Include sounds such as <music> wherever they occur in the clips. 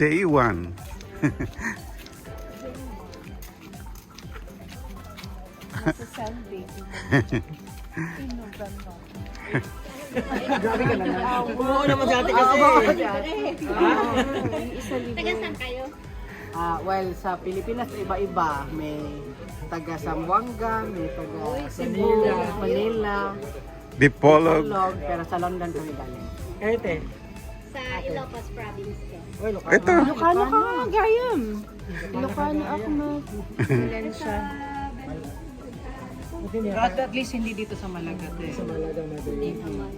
Day 1. <laughs> Nasa Sunday. Inugan mo. Grabe ka naman. Oo naman sa atin kasi. Taga saan kayo? Ah, well, sa Pilipinas iba-iba. May taga Zamboanga, may taga Cebu, Manila, Dipolog. Tulog, pero sa London kami galing. Ete. Sa Ilocos Province ko. Ito. Ilocano ka nga, Gayam. Ilocano ako na. Silensya. At at least hindi dito sa Malagat eh. Sa Malagat Hindi naman.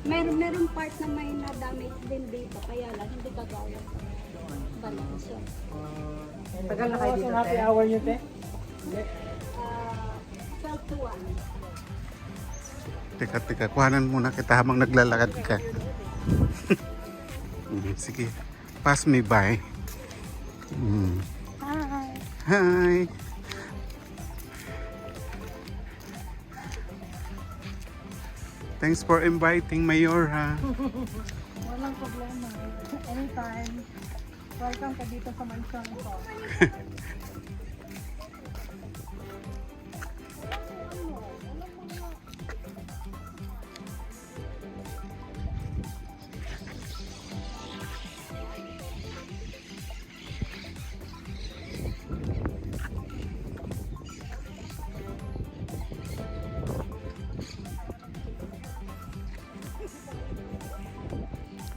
Meron, meron part na may na-damage din dito. Kaya lang, hindi kagaya sa Valencia. Tagal na kayo dito, happy hour nyo, te? 12 to 1. Teka, teka. Kuhanan muna kita habang naglalakad ka. Mm, Sige. Pass me by. Mm. Hi. Hi. Thanks for inviting Mayor ha. <laughs> Walang problema. Anytime. Welcome ka dito sa mansyon ko. <laughs>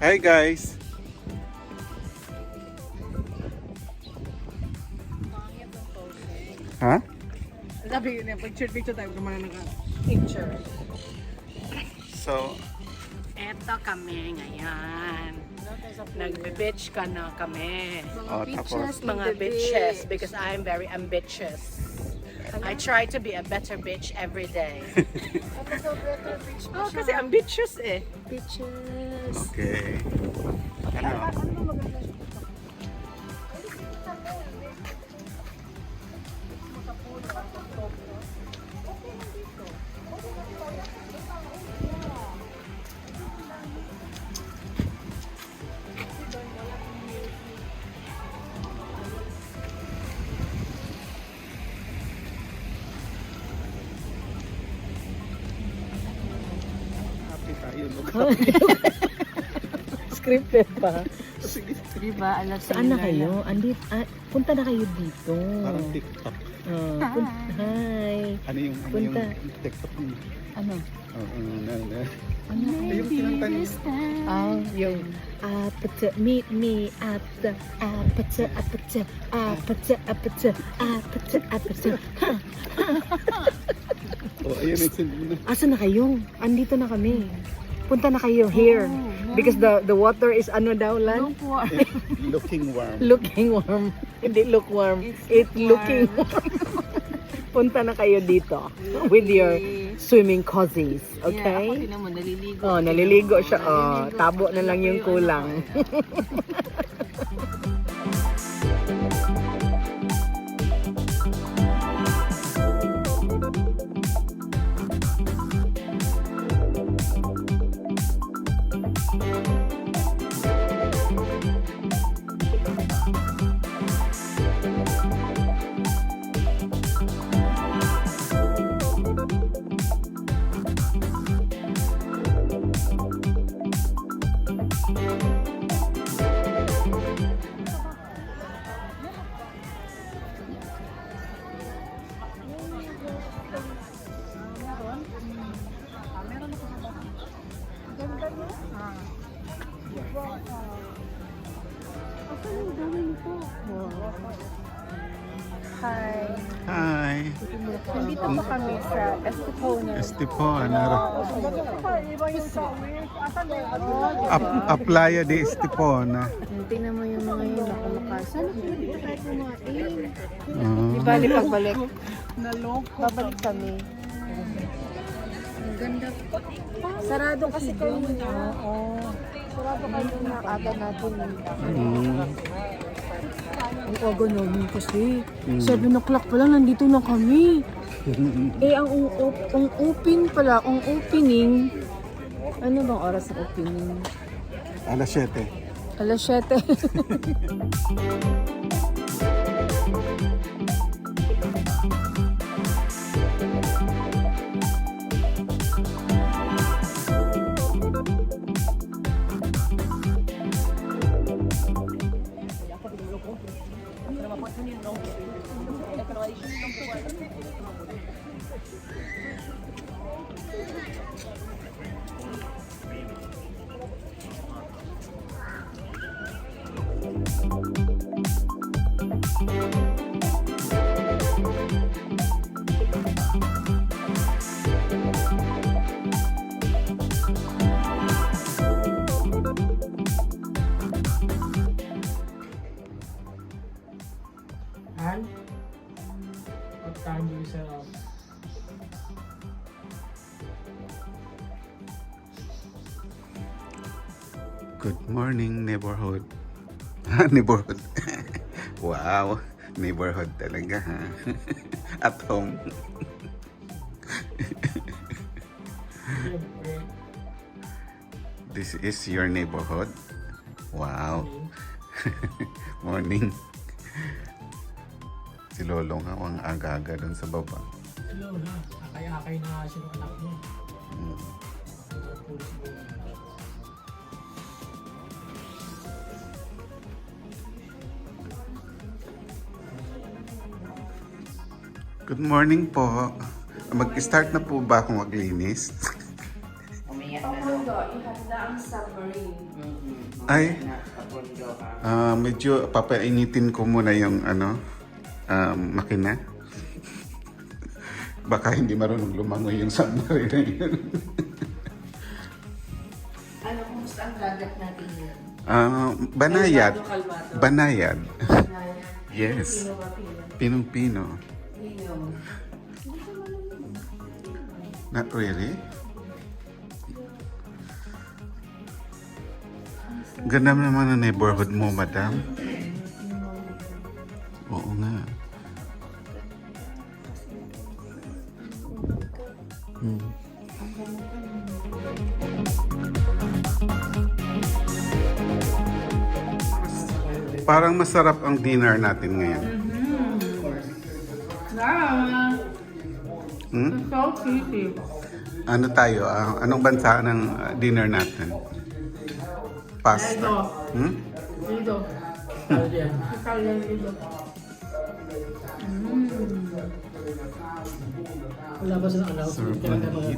Hi guys. Ha? Sabi yun eh, picture-picture tayo kumana naka picture. So, Eto kami ngayon. Nagbe-beach ka na kami. oh, tapos Mga bitches because I'm very ambitious. I try to be a better bitch every day. <laughs> oh, kasi ambitious eh. Bitches. Okay. Ano? Happy <laughs> Scripted pa. Sige. Diba, alas Saan na kayo? Andit, ah, punta na kayo dito. Parang TikTok. Ah, pun- hi. Ano yung, ano Punta. yung TikTok niyo? Ano? Oo, na, na. Ano? Ay, yung kinanta niyo. Ah, yung apata, meet me at the apata, apata, apata, apata, apata, apata. <laughs> Oh, ayun, it's in, Asa na kayo? Andito na kami. Punta na kayo here. Because the the water is ano daw lan? <laughs> Looking warm. Looking warm. <laughs> Hindi look warm. It looking warm. <laughs> punta na kayo dito with your swimming cozies. Okay? Yeah, ako mo, naliligo. Oh, naliligo siya. Oh, tabo na lang yung kulang. Hi. Hi. Nandito pa kami sa Estepona. Estipo? Iba yung sa weird. Asan na yun? Ap Aplaya de Estipona. Tingnan mo yung mga yun. Nakalakasan. Oh. Di bali pagbalik. Naloko. Babalik kami. Sarado kasi kayo na. Oo. Sarado kayo na aga natin. Mm. Ang aga namin kasi. Mm. 7 o'clock pa lang, nandito na kami. <laughs> eh, ang, ang, ang open pala, ang opening, ano bang oras ng opening? Alas 7. Alas 7. <laughs> Han? Good morning, neighborhood. Ha, <laughs> neighborhood. <laughs> wow, neighborhood talaga ha. <laughs> At home. This is your neighborhood. Wow. Morning. Si Lolo nga, ang aga-aga dun sa baba. Hello na. Akay-akay na sino anak mo. Mm. Good morning po. Mag-start na po ba akong maglinis? Ay, ah, medyo papainitin ko muna yung ano, um, makina. <laughs> Baka hindi marunong lumangoy yung submarine na yun. <laughs> ano, kumusta ang dagat natin yun? Ah, banayad. Banayad. <laughs> Yes. Pinong-pino. Not really. Ganda naman ang neighborhood mo, madam. Oo nga. Hmm. Parang masarap ang dinner natin ngayon. Hmm? So pretty. Ano tayo? ah, anong bansa ng ah, dinner natin? Pasta. Hmm? Dito. Italian. Italian dito. Wala ba silang announcement? Sarap Kailan na hit.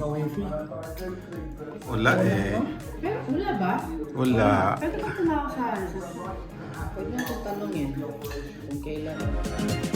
Wala eh. Pero wala ba? Wala. Pwede ka tumakasal. Pwede natin tanongin kung kailan.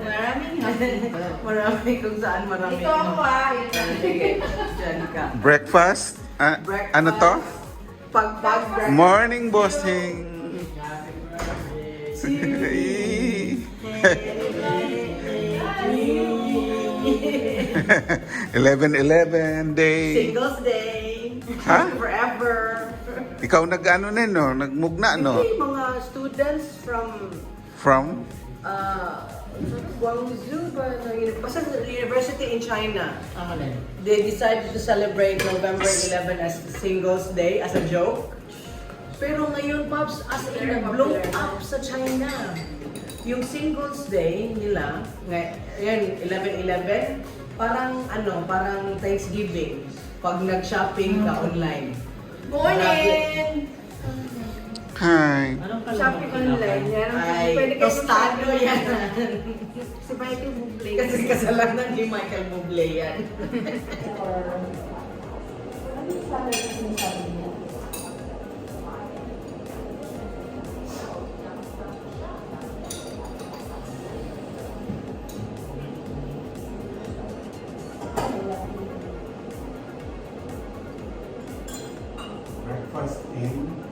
Maraming Marami kung saan marami. Ito ako ah. Ka. Breakfast? Ah, Breakfast. Ano to? Pag-pag breakfast. Morning, bossing! <laughs> Eleven Eleven day. Singles Day. Ha? Forever. Ikaw nag-ano na no? Nagmugna no? Hindi, mga students from From? uh, Guangzhou ba? na uni- Basta university in China. They decided to celebrate November 11 as Singles Day as a joke. Pero ngayon, Pops, as in nag-blow up sa China. Yung Singles Day nila, ngayon, 11-11, parang ano, parang Thanksgiving. Pag nag-shopping ka online. Morning! Hi. Shopping online. Yan. Ay, Pwede kayo tostado yan. <laughs> Si Michael Bublé. Kasi kasalanan ni Michael Bublé yan. Breakfast in?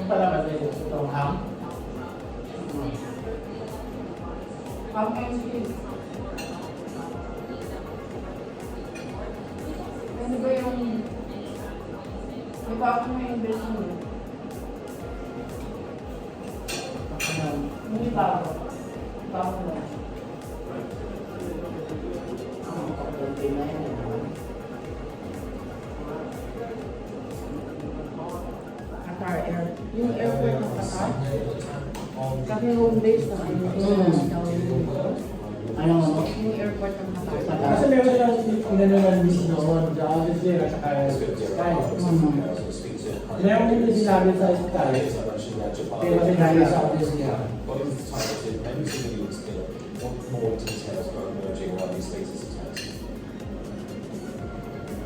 yung pala ba ito itong ham? Ham and cheese. May bako na yung best mo. Hindi bako. Bako na. Ang kapunti na yun. Qatar Air. Yung airport ng Qatar. Kasi home base na ano. Ano? Yung airport ng Qatar. Kasi meron silang inano ng miss noon sa Odyssey at saka Sky. Kaya kung hindi sinabi sa Sky, kaya kasi dahil sa Odyssey.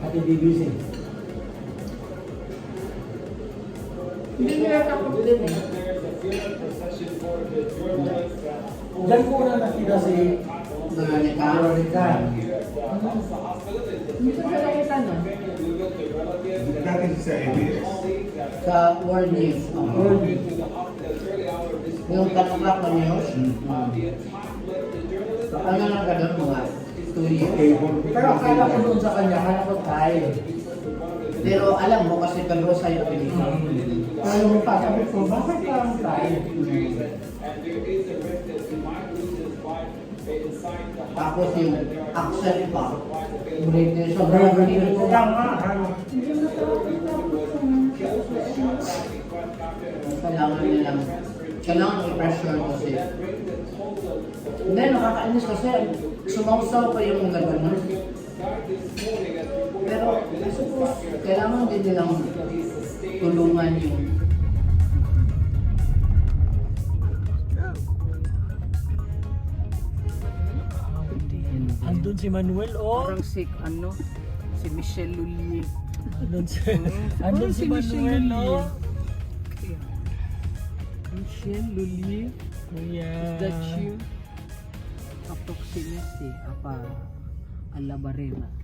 Pati BBC. Hindi nila takot din eh. Diyan ko na nakita si Veronica. Veronica. Hindi ko sila kita no? Dati sa ABS. Sa World News. Yung katukak na news. Ano lang ka doon mga two years. Pero akala ko doon sa kanya, akala ko tayo. Pero alam mo kasi kalo sa yung pelikula. Pero yung pasabi ko, bakit parang tayo? Tapos yung accent pa. British. Sobrang ganito ko lang nga. Kailangan nilang, kailangan i-pressure kasi. Hindi, nakakainis kasi sumausaw pa yung mga ganun. Pero, I suppose, kailangan din nilang tulungan yung Andun si Manuel, oh. Parang si, ano, si Michelle Lully. Andun si, <laughs> andun si Manuel, oh. Michelle Lully? Yeah. Is that you? Approximately, apa, Alabarera.